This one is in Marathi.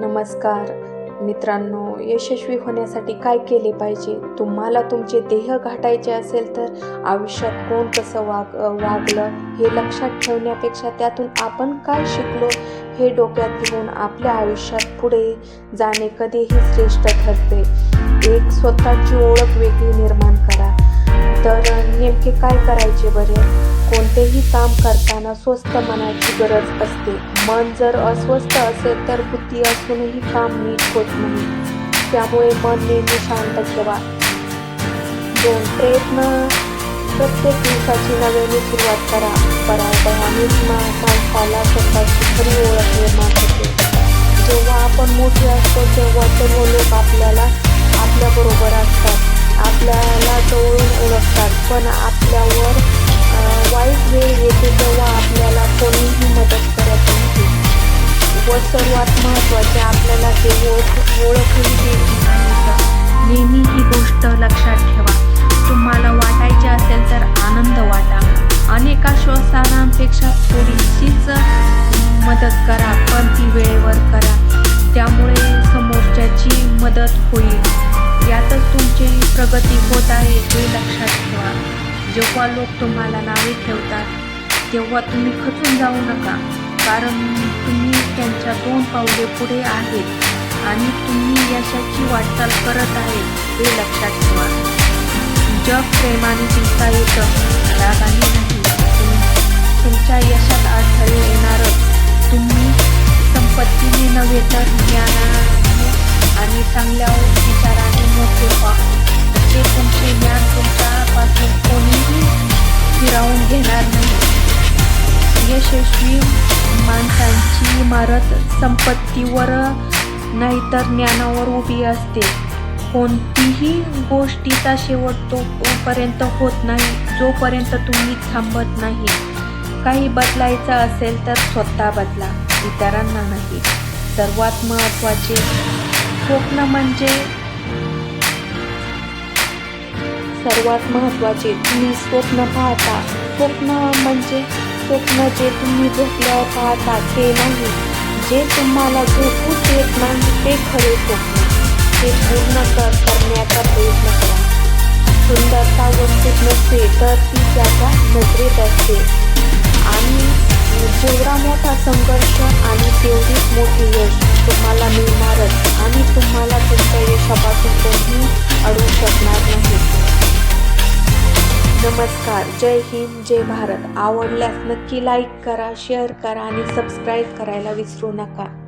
नमस्कार. मित्रांनो यशस्वी होण्यासाठी काय केले पाहिजे? तुम्हाला तुमचे देह गाठायचे असेल तर आयुष्यात कोण कसं वाग वागलं हे लक्षात ठेवण्यापेक्षा त्यातून आपण काय शिकलो हे डोक्यात घेऊन आपल्या आयुष्यात पुढे जाणे कधीही श्रेष्ठ ठरते. एक स्वतःची ओळख वेगळी निर्माण करा. तर नेमके काय करायचे बरे? कोणतेही काम करताना स्वस्थ मनाची गरज असते. मन जर अस्वस्थ असेल तर बुद्धी असूनही काम नीट होत नाही. त्यामुळे मन नेहमी शांत ठेवा. दोन प्रयत्न. प्रत्येक दिवसाची नव्याने सुरुवात करा. पराभवानेच मा माणसाला स्वतःची खरी ओळख निर्माण होते. जेव्हा आपण मोठे असतो तेव्हा सर्व लोक आपल्याला आपल्याबरोबर असतात. आपल्याला जवळून ओळखतात पण आपल्यावर वाईट वेळ येते तेव्हा आपल्याला कोणीही मदत करत नाही व सर्वात महत्त्वाचे आपल्याला ते ओळख ओळखून देत नाही. नेहमी ही गोष्ट लक्षात ठेवा. तुम्हाला वाटायचे असेल तर आनंद वाटा. अनेका आश्वासनांपेक्षा थोडीशीच मदत करा पण ती वेळेवर करा. त्यामुळे समोरच्याची मदत होईल. यातच तुमची प्रगती होत आहे हे लक्षात ठेवा. जेव्हा लोक तुम्हाला नावे ठेवतात तेव्हा तुम्ही खचून जाऊ नका कारण तुम्ही त्यांच्या दोन पावले पुढे आहेत आणि तुम्ही यशाची वाटचाल करत आहे हे लक्षात ठेवा. जग प्रेमाने जिंकता येतं रागाने नाही. तुम- तुमच्या यशात अडथळे येणारच. तुम्ही संपत्तीने नव्हे तर ज्ञानाने आणि चांगल्या विचाराने मोठे व्हा. ते तुमचे ज्ञान तुमच्या घेणार नाही यशस्वी माणसांची इमारत संपत्तीवर नाहीतर ज्ञानावर उभी असते. कोणतीही गोष्टीचा शेवट तोपर्यंत होत नाही जोपर्यंत तुम्ही थांबत नाही. काही बदलायचं असेल तर स्वतः बदला इतरांना नाही. सर्वात महत्त्वाचे स्वप्न म्हणजे सर्वात महत्त्वाचे तुम्ही स्वप्न पाहता. स्वप्न म्हणजे स्वप्न जे तुम्ही झोपल्यावर पाहता ते नाही. जे तुम्हाला झोपू देत नाही ते खरे स्वप्न. ते पूर्ण कर करण्याचा प्रयत्न करा. सुंदरता वस्तूत नसते तर ती त्याच्या नजरेत असते. आणि जेवढा मोठा संघर्ष आणि तेवढीच मोठी यश तुम्हाला मिळणारच आणि तुम्हाला तुमच्या यशापासून कोणी अडवू शकणार नाही. नमस्कार जय हिंद जय भारत. आवडल्यास नक्की लाईक करा शेअर करा आणि सबस्क्राईब करायला विसरू नका.